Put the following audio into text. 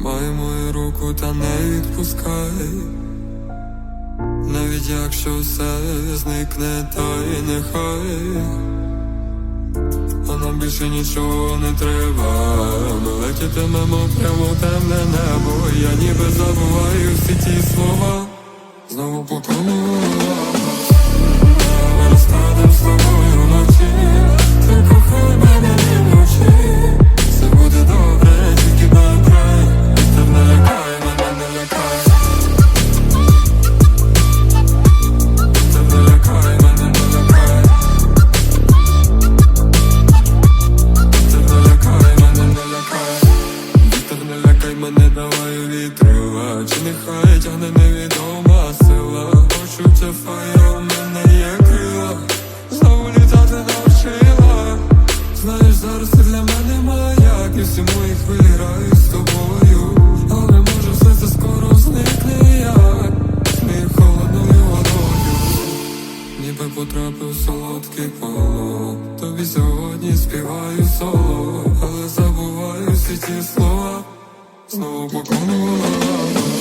Тримай мою руку та не відпускай. Навіть якщо все зникне, та й нехай. А нам більше нічого не треба. Ми летітимемо прямо в темне небо. Я ніби забуваю всі ті слова. Знову по хай вітрила, чи нехай тягне невідома сила, Почуття файо в мене є крила, знову літати навчила. Знаєш, зараз ти для мене маяк. І всі мої хвилі граю з тобою, але може все це скоро зникне як? Сміх холодною водою, ніби потрапив солодкий полон. Тобі сьогодні співаю соло Снова поклон